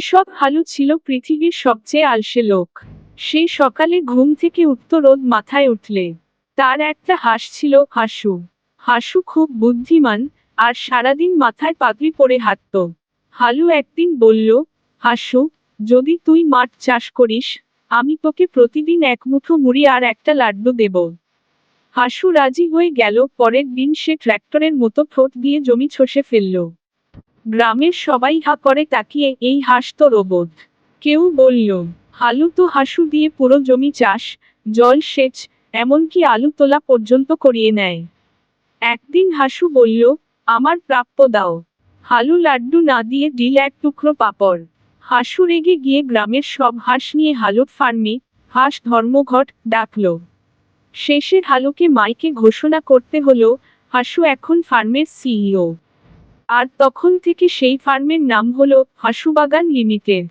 কৃষক হালু ছিল পৃথিবীর সবচেয়ে আলসে লোক। সেই সকালে ঘুম থেকে উঠত রোদ মাথায় উঠলে। তার একটা হাঁস ছিল হাসু। হাসু খুব বুদ্ধিমান আর সারাদিন মাথায় পাগড়ি পরে হাঁটত। হালু একদিন বলল, হাসু, যদি তুই মাঠ চাষ করিস, আমি তোকে প্রতিদিন এক মুঠো মুড়ি আর একটা লাড্ডু দেব। হাসু রাজি হয়ে গেল, পরের দিন সে ট্র্যাক্টরের মতো ঠোঁট দিয়ে জমি ছষে ফেলল। গ্রামের সবাই হা করে তাকিয়ে, এই হাঁস তো রোবট। কেউ বলল হালু তো হাসু দিয়ে পুরো জমি চাষ, জল সেচ, এমনকি আলু তোলা পর্যন্ত করিয়ে নেয়। একদিন হাসু বলল, আমার প্রাপ্য দাও। হালু লাড্ডু না দিয়ে ডিল এক টুকরো পাপড়। হাসু রেগে গিয়ে গ্রামের সব হাঁস নিয়ে হালুর ফার্মে হাঁস ধর্মঘট ডাকল। শেষে হালুকে মাইকে ঘোষণা করতে হলো, হাসু এখন ফার্মের সিইও। আর তখন থেকে সেই ফার্মের নাম হল হাসুবাগান লিমিটেড।